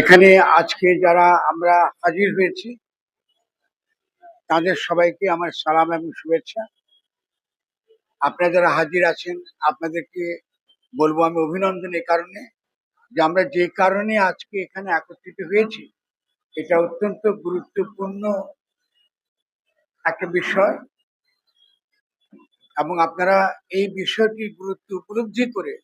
এখানে আজকে যারা আমরা হাজির হয়েছি, তাদের সবাইকে আমার সালাম এবং শুভেচ্ছা। আপনারা যারা হাজির আছেন, আপনাদেরকে বলব আমি অভিনন্দন এ কারণে যে আমরা যে কারণে আজকে এখানে একত্রিত হয়েছি, এটা অত্যন্ত গুরুত্বপূর্ণ একটা বিষয় এবং আপনারা এই বিষয়টির গুরুত্ব উপলব্ধি করে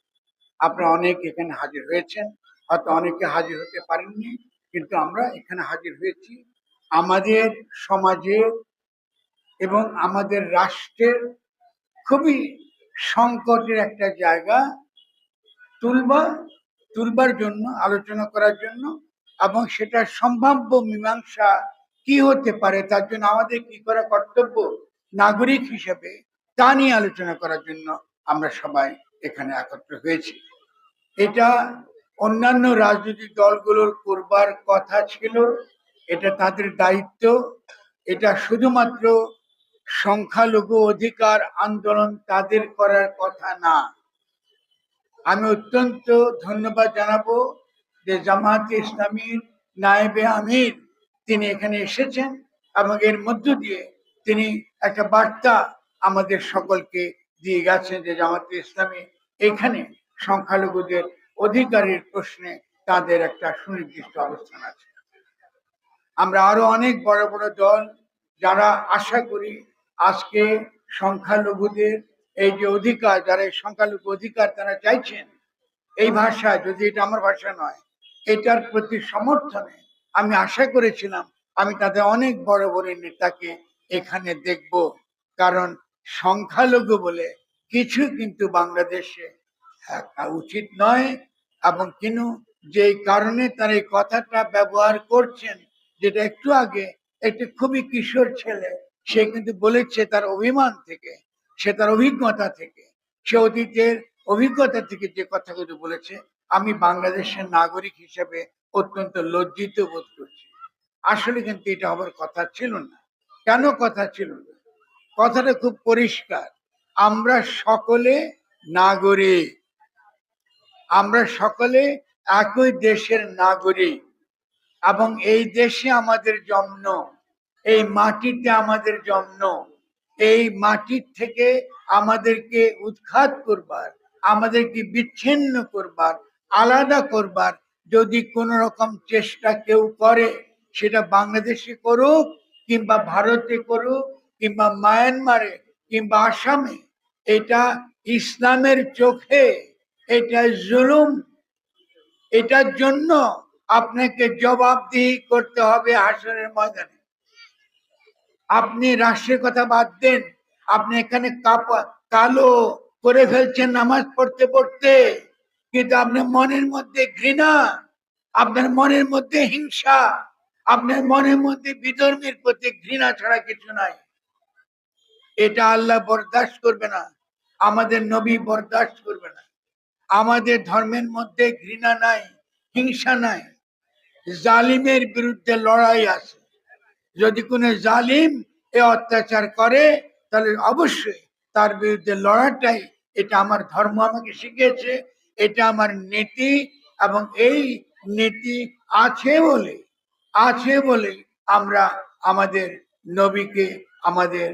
আপনারা অনেক এখানে হাজির হয়েছেন। হয়তো অনেকে হাজির হতে পারেননি, কিন্তু আমরা এখানে হাজির হয়েছি। আমাদের সমাজের এবং আমাদের রাষ্ট্রের খুবই সংকটের একটা জায়গা তুলবা, তুলবার জন্য, আলোচনা করার জন্য এবং সেটা সম্ভাব্য মীমাংসা কি হতে পারে, তার জন্য আমাদের কি করা কর্তব্য নাগরিক হিসেবে তা নিয়ে আলোচনা করার জন্য আমরা সবাই এখানে একত্র হয়েছি। এটা অন্যান্য রাজনৈতিক দলগুলোর করবার কথা ছিল, এটা তাদের দায়িত্ব। এটা শুধুমাত্র সংখ্যালঘু অধিকার আন্দোলন তাদের করার কথা না। আমি অত্যন্ত ধন্যবাদ জানাব যে জামাতে ইসলামীর নায়েবে আমির তিনি এখানে এসেছেন এবং এর মধ্য দিয়ে তিনি একটা বার্তা আমাদের সকলকে দিয়ে গেছেন যে জামাতে ইসলামী এখানে সংখ্যালঘুদের অধিকারের প্রশ্নে তাদের একটা সুনির্দিষ্ট অবস্থান আছে। আমরা আরও অনেক বড় বড় দল যারা আশা করি আজকে সংখ্যালঘুদের এই যে অধিকার, যারা এই সংখ্যালঘু অধিকার তারা চাইছেন, এই ভাষা যদি এটা আমার ভাষা নয়, এটার প্রতি সমর্থনে আমি আশা করেছিলাম আমি তাদের অনেক বড় বড় নেতাকে এখানে দেখব। কারণ সংখ্যালঘু বলে কিছু কিন্তু বাংলাদেশে উচিত নয়। এবং কিন্তু যে কারণে তার এই কথাটা ব্যবহার করছেন, যেটা একটু আগে একটি খুবই কিশোর ছেলে, সে কিন্তু বলেছে তার অভিমান থেকে, সে তার অভিজ্ঞতা থেকে, সে অতীতের অভিজ্ঞতা থেকে যে কথাগুলো বলেছে, আমি বাংলাদেশের নাগরিক হিসেবে অত্যন্ত লজ্জিত বোধ করছি। আসলে কিন্তু এটা হবার কথা ছিল না। কেন কথা ছিল না? কথাটা খুব পরিষ্কার। আমরা সকলে নাগরিক। আমরা সকলে একই দেশের নাগরিক এবং এই দেশে আমাদের জন্ম, এই মাটিতে আমাদের জন্ম, এই মাটির থেকে আমাদেরকে উৎখাত করবার, আমাদেরকে বিচ্ছিন্ন করবার, আলাদা করবার যদি কোন রকম চেষ্টা কেউ করে, সেটা বাংলাদেশে করুক কিংবা ভারতে করুক কিংবা মায়ানমারে কিংবা আসামে, এটা ইসলামের চোখে এটা জুলুম। এটার জন্য আপনাকে জবাবদিহি করতে হবে হাসরের ময়দানে। আপনি রাষ্ট্রের কথা বাদ দেন। আপনি এখানে কালো করে ফেলছেন নামাজ পড়তে পড়তে। কিন্তু আপনার মনের মধ্যে ঘৃণা, আপনার মনের মধ্যে হিংসা, আপনার মনের মধ্যে বিধর্মের প্রতি ঘৃণা ছাড়া কিছু নাই। এটা আল্লাহ বরদাস্ত করবে না। আমাদের নবী বরদাস্ত করবে না। আমাদের ধর্মের মধ্যে ঘৃণা নাই, হিংসা নাই। জালিমের বিরুদ্ধে লড়াই আছে। যদি কোনো জালিম এ অত্যাচার করে, তাহলে অবশ্যই তার বিরুদ্ধে লড়াটাই এটা আমার ধর্ম আমাকে শিখিয়েছে, এটা আমার নীতি এবং এই নীতি আছে বলে আছে বলে আমরা আমাদের নবীকে, আমাদের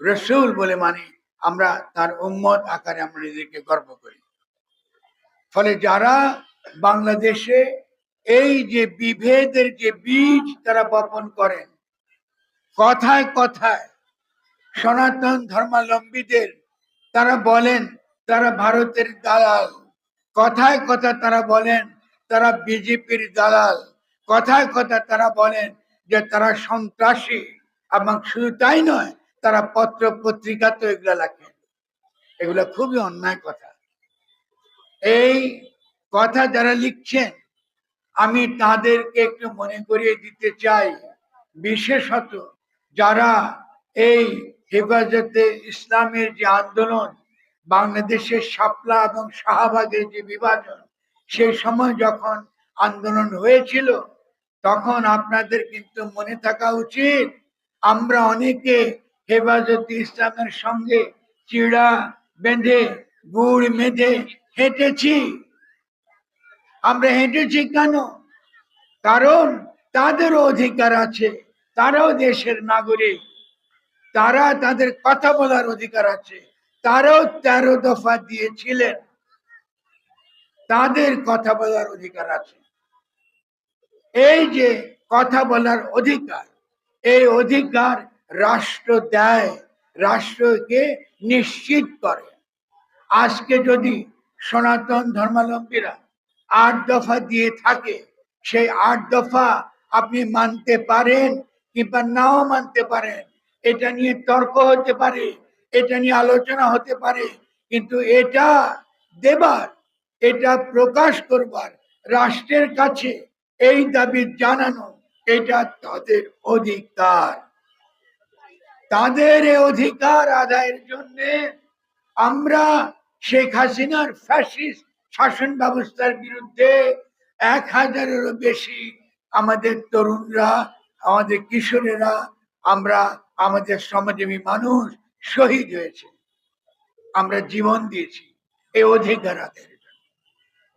রসুল বলে মানে। আমরা তার উম্মত আকারে আমরা নিজেকে গর্ব করি। ফলে যারা বাংলাদেশে এই যে বিভেদের যে বীজ তারা বপন করেন, কথায় কথায় সনাতন ধর্মাবলম্বীদের তারা বলেন তারা ভারতের দালাল, কথায় কথা তারা বলেন তারা বিজেপির দালাল, কথায় কথা তারা বলেন যে তারা সন্ত্রাসী এবং শুধু তাই নয়, তারা পত্র পত্রিকা তো এগুলা লেখেন। এগুলো খুবই অন্যায় কথা। এই কথা যারা লিখছেন, আমি তাদেরকে একটু মনে করিয়ে দিতে চাই। বিশেষত যারা এই হেফাজতে ইসলামের যে আন্দোলন, বাংলাদেশের শাপলা এবং শাহবাগের যে বিভাজন সেই সময় যখন আন্দোলন হয়েছিল, তখন আপনাদের কিন্তু মনে থাকা উচিত, আমরা অনেকে হেফাজতে ইসলামের সঙ্গে চিড়া বেঁধে, গুড় মেধে হেঁটেছি। আমরা হেঁটেছি কেন? কারণ তাদেরও অধিকার আছে, তারাও দেশের নাগরিক। তারা তাদের কথা বলার অধিকার আছে, তারাও তেরো দফা দিয়েছিলেন। তাদের কথা বলার অধিকার আছে। এই যে কথা বলার অধিকার, এই অধিকার রাষ্ট্র দেয়, রাষ্ট্রকে নিশ্চিত করে। আজকে যদি সনাতন ধর্মাবলম্বীরা আট দফা দিয়ে থাকে। সেই আট দফা আপনি মানতে পারেন কিংবা নাও মানতে পারেন, এটা নিয়ে তর্ক হতে পারে, এটা নিয়ে আলোচনা হতে পারে, কিন্তু এটা দেবার, এটা প্রকাশ করবার রাষ্ট্রের কাছে এই দাবি জানানো, এটা তাদের অধিকার। তাদের অধিকার আদায়ের জন্য আমরা শেখ হাসিনার ফ্যাসিস্ট শাসন ব্যবস্থার বিরুদ্ধে এক হাজারেরও বেশি আমাদের তরুণরা, আমাদের কিশোরেরা, আমরা আমাদের সমাজেবী মানুষ শহীদ হয়েছে। আমরা জীবন দিয়েছি এই অধিকার জন্য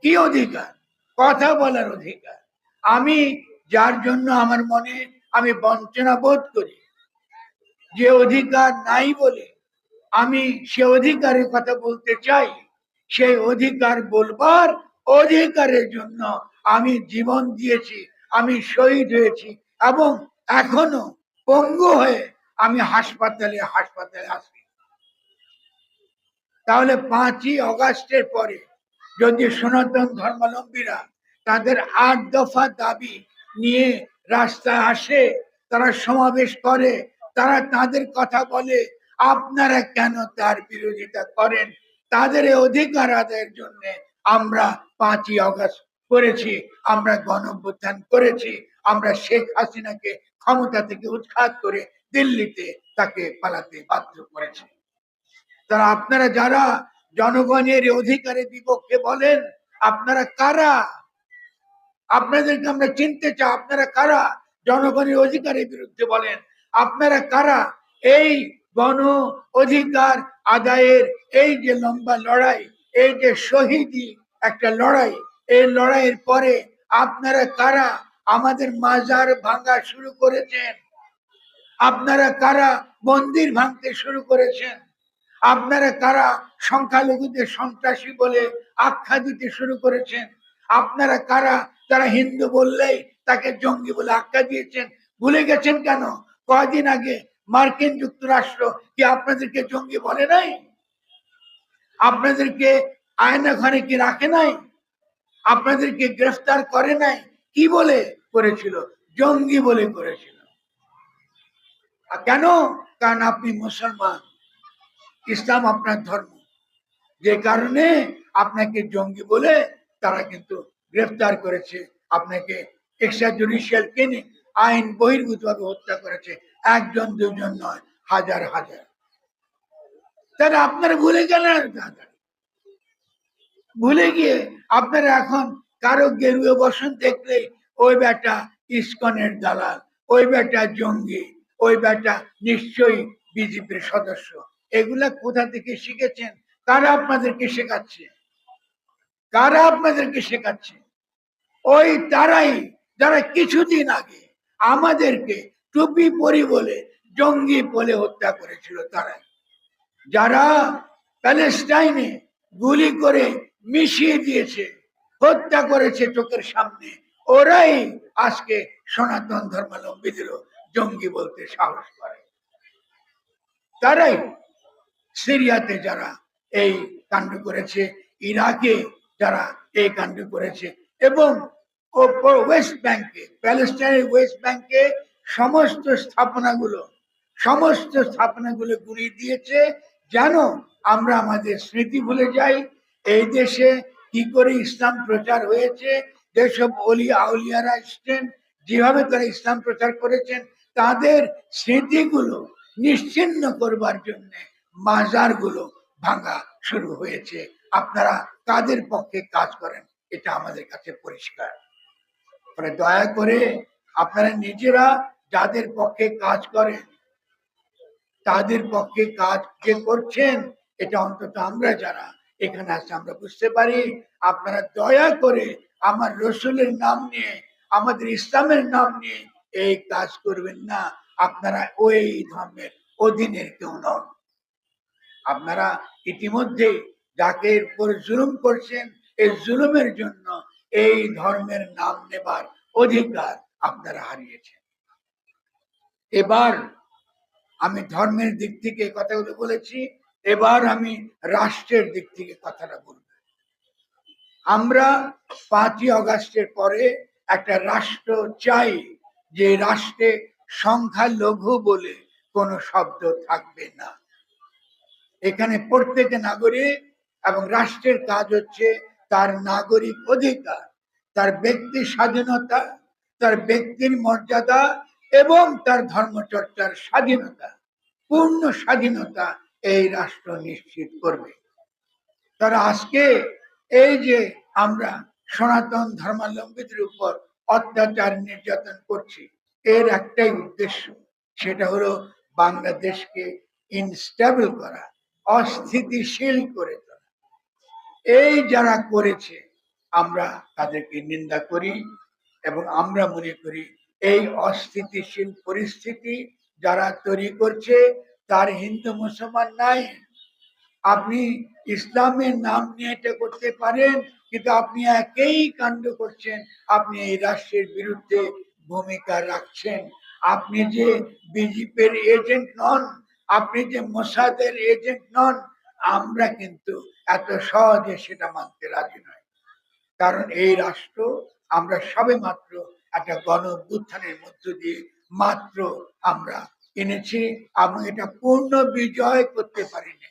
কি অধিকার? কথা বলার অধিকার। আমি যার জন্য আমার মনে আমি বঞ্চনা বোধ করি। যে অধিকার নাই বলে আমি সে অধিকারের কথা বলতে চাই। সেই অধিকার বলবার অধিকারের জন্য আমি জীবন দিয়েছি, আমি শহীদ হয়েছি এবং এখনও পঙ্গু হয়ে আমি হাসপাতালে হাসপাতালে আসি তাহলে পাঁচই অগাস্টের পরে যদি সনাতন ধর্মাবলম্বীরা তাদের আট দফা দাবি নিয়ে রাস্তায় আসে, তারা সমাবেশ করে, তারা তাদের কথা বলে আপনারা কেন তার বিরোধিতা করেন? তাদের অধিকার আদায়ের জন্য আমরা পাঁচই অগস্ট করেছি, আমরা গণঅভ্যুত্থান করেছি, আমরা শেখ হাসিনাকে ক্ষমতা থেকে উৎখাত করে দিল্লিতে তাকে পালাতে বাধ্য করেছি। তারা আপনারা যারা জনগণের অধিকারের বিপক্ষে বলেন, আপনারা কারা? আপনাদেরকে আমরা চিনতে চাই, আপনারা কারা? জনগণের অধিকারের বিরুদ্ধে বলেন, আপনারা কারা? এই গণ অধিকার আদায়ের এই যে লম্বা লড়াই, এই যে শহীদি একটা লড়াই, এই লড়াইয়ের পরে আপনারা কারা আমাদের মাজার ভাঙা শুরু করেছেন? আপনারা কারা মন্দির ভাঙতে শুরু করেছেন? আপনারা কারা সংখ্যালঘুদের সন্ত্রাসী বলে আখ্যা দিতে শুরু করেছেন? আপনারা কারা তারা হিন্দু বললেই তাকে জঙ্গি বলে আখ্যা দিয়েছেন? ভুলে গেছেন কেন? কদিন আগে মার্কিন যুক্তরাষ্ট্র কি আপনাদেরকে জঙ্গি বলে নাই? আপনাদেরকে আয়না ঘরে কি রাখে নাই? আপনাদেরকে গ্রেফতার করে নাই? কি বলে করেছিল? জঙ্গি বলে করেছিল। কেন? কারণ আপনি মুসলমান। ইসলাম আপনার ধর্ম। যে কারণে আপনাকে জঙ্গি বলে তারা কিন্তু গ্রেফতার করেছে। আপনাকে এক্সট্রা জুডিশিয়াল কেনে আইন বহির্ভূতভাবে হত্যা করেছে। একজন, দুজন নয়, হাজার হাজার। তাহলে আপনারা ভুলে গেলেন ভুলে গিয়ে আপনারা এখন কারও গেরুয়ে বসন, দেখলে ওই বেটা ইস্কনের দালাল, ওই বেটা জঙ্গি, ওই বেটা নিশ্চয়ই বিজেপির সদস্য। এগুলা কোথা থেকে শিখেছেন? কারা আপনাদেরকে শেখাচ্ছে? কারা আপনাদেরকে শেখাচ্ছে? ওই তারাই যারা কিছুদিন আগে আমাদেরকে টুপি পরি বলে, জঙ্গি বলে হত্যা করেছিল তারাই যারা প্যালেস্টাইনে গুলি করে মিশিয়ে দিয়েছে, হত্যা করেছে চোখের সামনে, ওরাই আজকে সনাতন ধর্মাবলম্বীদেরও জঙ্গি বলতে সাহস করে। তারাই সিরিয়াতে যারা এই কাণ্ড করেছে, ইরাকে যারা এই কাণ্ড করেছে এবং ওয়েস্ট ব্যাংকে, প্যালেস্টাইনের ওয়েস্ট ব্যাংকে সমস্ত স্থাপনাগুলো সমস্ত স্থাপনাগুলো গুড়িয়ে দিয়েছে যেন আমরা আমাদের স্মৃতি ভুলে যাই। এই দেশে কি করে ইসলাম প্রচার হয়েছে, যেসব অলি আউলিয়ারা এসছেন, যেভাবে তারা ইসলাম প্রচার করেছেন, তাদের স্মৃতিগুলো নিশ্চিন্ন করবার জন্য মাজারগুলো ভাঙা শুরু হয়েছে। আপনারা কাদের পক্ষে কাজ করেন, এটা আমাদের কাছে পরিষ্কার। দয়া করে আপনারা নিজেরা যাদের পক্ষে কাজ করেন, তাদের পক্ষে কাজ যে করছেন, এটা অন্তত আমরা যারা এখানে আছে আমরা বুঝতে পারি। আপনারা দয়া করে আমার রসুলের নাম নিয়ে, আমাদের ইসলামের নাম নিয়ে এই কাজ করবেন না। আপনারা ওই ধর্মের অধীনের কেউ নন। আপনারা ইতিমধ্যে যাকে উপর জুলুম করছেন, এই জুলুমের জন্য এই ধর্মের নাম নেবার অধিকার আপনারা হারিয়েছেন। এবার আমি ধর্মের দিক থেকে কথাগুলো বলেছি, এবার আমি রাষ্ট্রের দিক থেকে কথাটা বলব। আমরা পাঁচই অগাস্টের পরে একটা রাষ্ট্র চাই যে রাষ্ট্রে সংখ্যালঘু বলে কোনো শব্দ থাকবে না। এখানে প্রত্যেকে নাগরিক এবং রাষ্ট্রের কাজ হচ্ছে তার নাগরিক অধিকার, তার ব্যক্তি স্বাধীনতা, তার ব্যক্তির মর্যাদা এবং তার ধর্মচর্চার স্বাধীনতা, পূর্ণ স্বাধীনতা এই রাষ্ট্র নিশ্চিত করবে। তারা আজকে এই যে আমরা সনাতন ধর্মাবলম্বীদের উপর অত্যাচার নির্যাতন করছি, এর একটাই উদ্দেশ্য, সেটা হলো বাংলাদেশকে ইনস্টেবল করা, অস্থিতিশীল করে তোলা। এই যারা করেছে, আমরা তাদেরকে নিন্দা করি এবং আমরা মনে করি এই অস্থিতিশীল পরিস্থিতি যারা তৈরি করছে, তার হিন্দু মুসলমান নাই। আপনি ইসলামের নাম নিয়ে এটা করতে পারেন, কিন্তু আপনি একেই কাণ্ড করছেন। আপনি এই রাষ্ট্রের বিরুদ্ধে ভূমিকা রাখছেন। আপনি যে বিজেপির এজেন্ট নন, আপনি যে মোসাদের এজেন্ট নন, আমরা কিন্তু এত সহজে সেটা মানতে রাজি নয় কারণ এই রাষ্ট্র আমরা সবে মাত্র একটা গণ উত্থানের মধ্য দিয়ে মাত্র আমরা এনেছি। এবং এটা পূর্ণ বিজয় করতে পারিনি।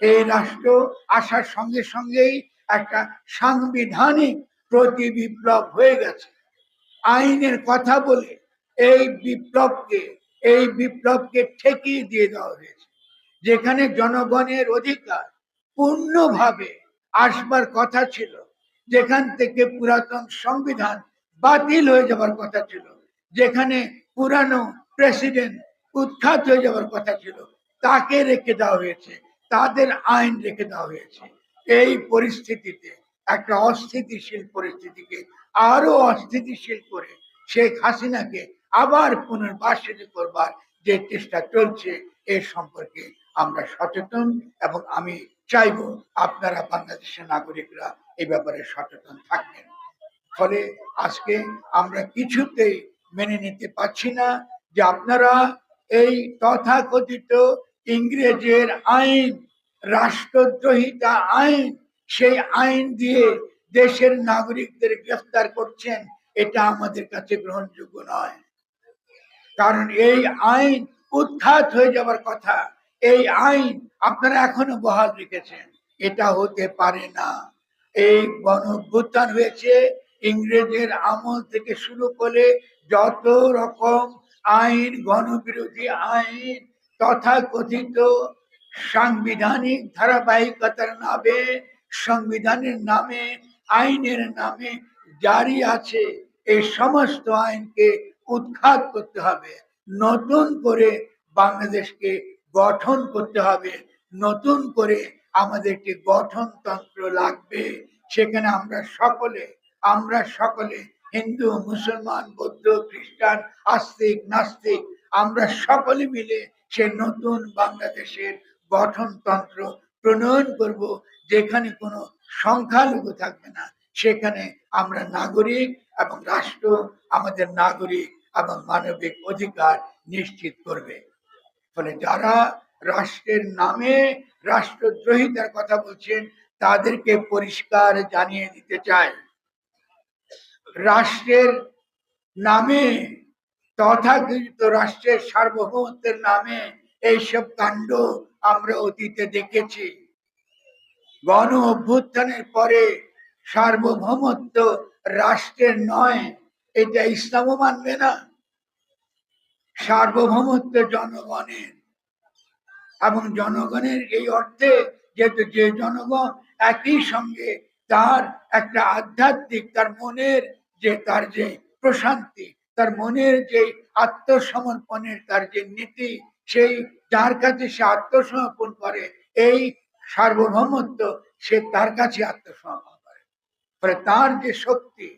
এই রাষ্ট্র আসার সঙ্গে সঙ্গেই একটা সাংবিধানিক প্রতি বিপ্লব হয়ে গেছে। আইনের কথা বলে এই বিপ্লবকে এই বিপ্লবকে ঠেকিয়ে দিয়ে দেওয়া হয়েছে। যেখানে জনগণের অধিকার পূর্ণভাবে আসবার কথা ছিল, যেখান থেকে পুরাতন সংবিধান বাতিল হয়ে যাবার কথা ছিল। যেখানে পুরানো প্রেসিডেন্ট উৎখাত হয়ে যাবার কথা ছিল। তাকে রেখে দেওয়া হয়েছে। তাদের আইন রেখে দেওয়া হয়েছে। এই পরিস্থিতিতে একটা অস্থিতিশীল পরিস্থিতিকে আরও অস্থিতিশীল করে শেখ হাসিনাকে আবার পুনর্বাসিত করবার যে চেষ্টা চলছে, এ সম্পর্কে আমরা সচেতন এবং আমি চাইব আপনারা বাংলাদেশের নাগরিকরা এই ব্যাপারে সচেতন থাকবেন। ফলে আজকে আমরা কিছুতেই মেনে নিতে পারছি না যে আপনারা এই তথাকথিত ইংরেজের আইন, রাষ্ট্রদ্রোহিতা আইন, সেই আইন দিয়ে দেশের নাগরিকদের গ্রেফতার করছেন, এটা আমাদের কাছে গ্রহণযোগ্য নয়। কারণ এই আইন উৎখাত হয়ে যাবার কথা, এই আইন আপনারা এখনও বহাল রেখেছেন, এটা হতে পারে না। এই গণ হয়েছে ইংরেজের আমল থেকে শুরু করে যত রকম আইন, গণবিরোধী আইন তথা কথিত সাংবিধানিক ধারাবাহিকতার নামে, সংবিধানের নামে, আইনের নামে জারি আছে এই সমস্ত আইনকে উৎখাত করতে হবে। নতুন করে বাংলাদেশকে গঠন করতে হবে। নতুন করে আমাদের একটি গঠনতন্ত্র লাগবে। সেখানে আমরা সকলে আমরা সকলে হিন্দু, মুসলমান, বৌদ্ধ, খ্রিস্টান, আস্তিক, নাস্তিক, আমরা সকলে মিলে সে নতুন বাংলাদেশের গঠনতন্ত্র প্রণয়ন করব, যেখানে কোনো সংখ্যালঘু থাকবে না। সেখানে আমরা নাগরিক এবং রাষ্ট্র আমাদের নাগরিক এবং মানবিক অধিকার নিশ্চিত করবে। ফলে যারা রাষ্ট্রের নামে রাষ্ট্রদ্রোহিতার কথা বলছেন, তাদেরকে পরিষ্কার জানিয়ে দিতে চায় রাষ্ট্রের নামে, তথাকথিত রাষ্ট্রের সার্বভৌমত্বের নামে এইসব কাণ্ড আমরা অতীতে দেখেছি। গণ অভ্যুত্থানের পরে সার্বভৌমত্ব রাষ্ট্রের নয়, এটা ইসলামও মানবে না। সার্বভৌমত্ব জনগণের। এবং জনগণের এই অর্থে যেহেতু যে জনগণ একই সঙ্গে তার একটা আধ্যাত্মিক, তার মনের যে তার যে প্রশান্তি, তার মনের যে আত্মসমর্পণের তার যে নীতি, সেই যার কাছে সে আত্মসমর্পণ করে, এই সার্বভৌমত্ব সে তার কাছে আত্মসমর্পণ করে। ফলে তার যে শক্তি,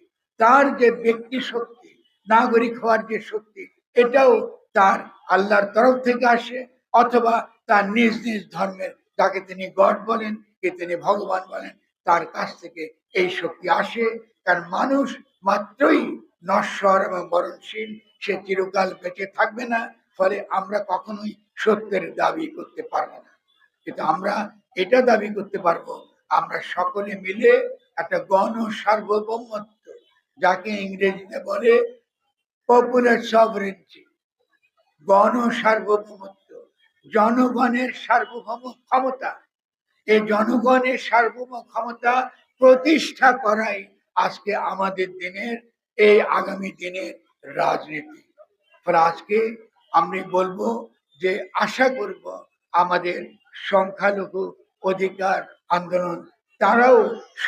তার যে ব্যক্তি শক্তি, নাগরিক হওয়ার যে শক্তি, এটাও তার আল্লাহর তরফ থেকে আসে, অথবা তার নিজ নিজ ধর্মের যাকে তিনি গড বলেন, কে তিনি ভগবান বলেন, তার কাছ থেকে এই শক্তি আসে। কারণ মানুষ মাত্রই নশ্বর এবং মরণশীল সে চিরকাল বেঁচে থাকবে না, ফলে আমরা কখনোই সত্যের দাবি করতে পারব না। কিন্তু আমরা এটা দাবি করতে পারব, আমরা সকলে মিলে একটা গণ সার্বভৌমত্ব যাকে ইংরেজিতে বলে পপুলার সভরেন্সি গণ সার্বভৌমত্ব জনগণের সার্বভৌম ক্ষমতা। এই জনগণের সার্বভৌম ক্ষমতা প্রতিষ্ঠা করাই আজকে আমাদের দিনের, এই আগামী দিনের রাজনীতি। আজকে আমি বলব যে আশা করব আমাদের সংখ্যালঘু অধিকার আন্দোলন, তারাও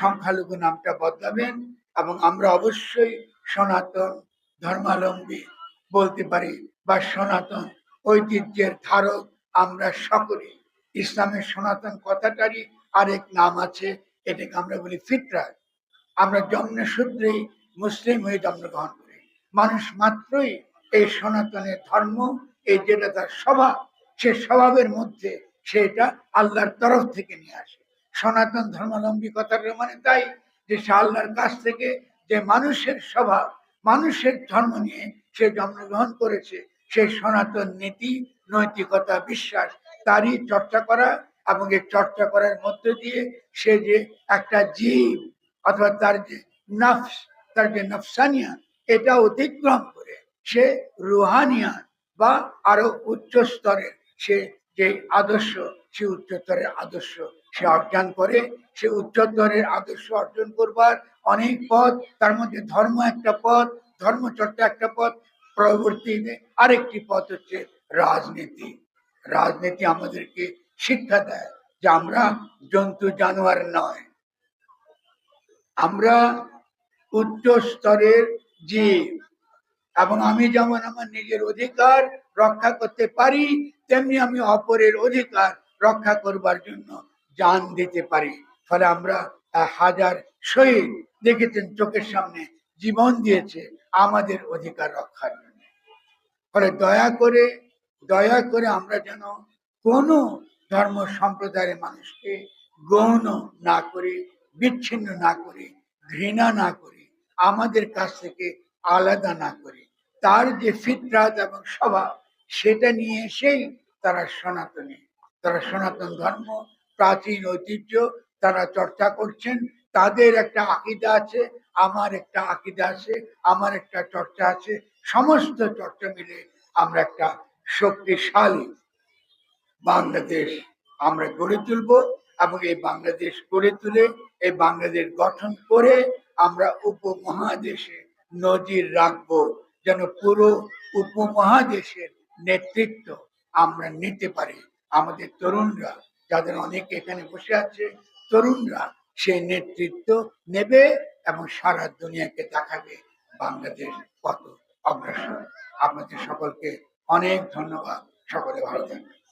সংখ্যালঘু নামটা বদলাবেন এবং আমরা অবশ্যই সনাতন ধর্মাবলম্বী বলতে পারি বা সনাতন ঐতিহ্যের ধারক আমরা সকলে ইসলামের সনাতন কথাটারই আরেক নাম আছে, এটাকে আমরা বলি ফিতরাত আমরা জন্মসূত্রেই মুসলিম হয়ে জন্মগ্রহণ করি। মানুষ মাত্রই এই সনাতনের ধর্ম, এই যেটা তার স্বভাব, সে স্বভাবের মধ্যে সেটা আল্লাহর তরফ থেকে নিয়ে আসে। সনাতন ধর্মাবলম্বী কথাটা মানে তাই যে সে আল্লাহর কাছ থেকে যে মানুষের স্বভাব, মানুষের ধর্ম নিয়ে সে জন্মগ্রহণ করেছে সেই সনাতন নীতি, নৈতিকতা, বিশ্বাস তারই চর্চা করা এবং এই চর্চা করার মধ্য দিয়ে সে যে একটা জীব অথবা তার যে নফস, তার যে নফসানিয়া, এটা অতিক্রম করে। সে রুহানিয়া বা আরও উচ্চ স্তরের সে যে আদর্শ, সে উচ্চতরের আদর্শ সে অর্জন করে। সে উচ্চতরের আদর্শ অর্জন করবার অনেক পথ, তার মধ্যে ধর্ম একটা পথ, ধর্মচর্চা একটা পথ পরবর্তীতে আরেকটি পথ হচ্ছে রাজনীতি। রাজনীতি আমাদেরকে শিক্ষা দেয় যে আমরা জন্তু, জানোয়ার নয়। আমরা উচ্চ স্তরের জীব। এবং আমি যেমন আমার নিজের অধিকার রক্ষা করতে পারি, তেমনি আমি অপরের অধিকার রক্ষা করবার জন্য জান দিতে পারি। ফলে আমরা হাজার শহীদ দেখেছেন, চোখের সামনে জীবন দিয়েছে আমাদের অধিকার রক্ষার জন্য। ফলে দয়া করে দয়া করে আমরা যেন কোনো ধর্ম সম্প্রদায়ের মানুষকে গৌণ না করি বিচ্ছিন্ন না করে, ঘৃণা না করে, আমাদের কাছ থেকে আলাদা না করে। তার যে ফিতরাত এবং স্বভাব, সেটা নিয়ে এসেই তারা সনাতনী। তারা সনাতন ধর্ম, প্রাচীন ঐতিহ্য তারা চর্চা করছেন। তাদের একটা আকিদা আছে, আমার একটা আকিদা আছে, আমার একটা চর্চা আছে। সমস্ত চর্চা মিলে আমরা একটা শক্তিশালী বাংলাদেশ আমরা গড়ে তুলব। এবং এই বাংলাদেশ গড়ে তুলে, এই বাংলাদেশ গঠন করে আমরা উপমহাদেশে নজির রাখব, যেন পুরো উপমহাদেশের নেতৃত্ব আমরা নিতে পারি। আমাদের তরুণরা, যাদের অনেক এখানে বসে আছে, তরুণরা সেই নেতৃত্ব নেবে এবং সারা দুনিয়াকে দেখাবে বাংলাদেশ কত অগ্রসর। আপনাদের সকলকে অনেক ধন্যবাদ। সকলে ভালো থাকবেন।